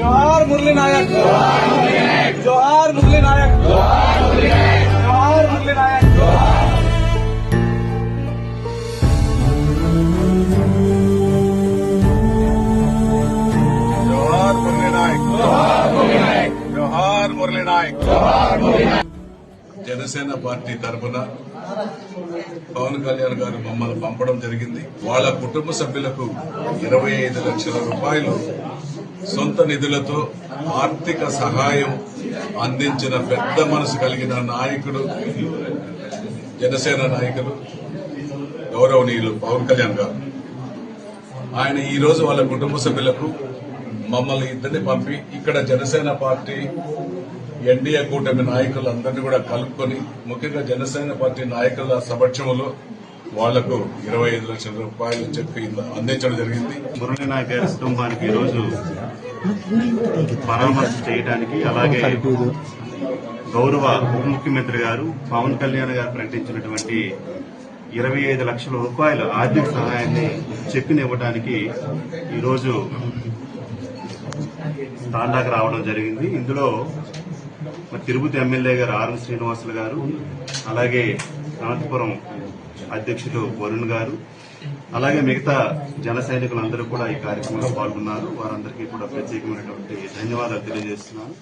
మురళీ నాయక్. జోహార్ మురళీ నాయక్. జోహార్ మురళీ నాయక్. జోహార్ మురళీ నాయక్. జోహార్ మురళీ నాయక్. జనసేన పార్టీ తరఫున పవన్ కళ్యాణ్ గారు మమ్మల్ని పంపడం జరిగింది. వాళ్ళ కుటుంబ సభ్యులకు ఇరవై ఐదు లక్షల రూపాయలు సొంత నిధులతో ఆర్థిక సహాయం అందించిన పెద్ద మనసు కలిగిన నాయకుడు జనసేన నాయకులు గౌరవనీయులు పవన్ కళ్యాణ్ గారు. ఆయన ఈ రోజు వాళ్ళ కుటుంబ సభ్యులకు మమ్మల్ని ఇద్దరిని పంపి ఇక్కడ జనసేన పార్టీ ఎన్డీఏ కూటమి నాయకులందరినీ కూడా కలుపుకొని ముఖ్యంగా జనసేన పార్టీ నాయకుల సమక్షంలో వాళ్ళకు ఇరవై ఐదు లక్షల రూపాయలు చెప్పి అందించడం జరిగింది. మురళీ నాయక్ గారి కుటుంబానికి ఈరోజు పరామర్శ చేయడానికి అలాగే గౌరవ ఉప ముఖ్యమంత్రి గారు పవన్ కళ్యాణ్ గారు ప్రకటించినటువంటి ఇరవై ఐదు లక్షల రూపాయల ఆర్థిక సహాయాన్ని చెప్పినివ్వడానికి ఈరోజు తాండాకు రావడం జరిగింది. ఇందులో తిరుపతి ఎమ్మెల్యే గారు ఆర్ఎన్ శ్రీనివాసులు గారు అలాగే అనంతపురం అధ్యక్షులు వరుణ్ గారు. అలాగే మిగతా జన సైనికులందరూ కూడా ఈ కార్యక్రమంలో పాల్గొన్నారు. వారందరికీ కూడా ప్రత్యేకమైనటువంటి ధన్యవాదాలు తెలియజేస్తున్నాను.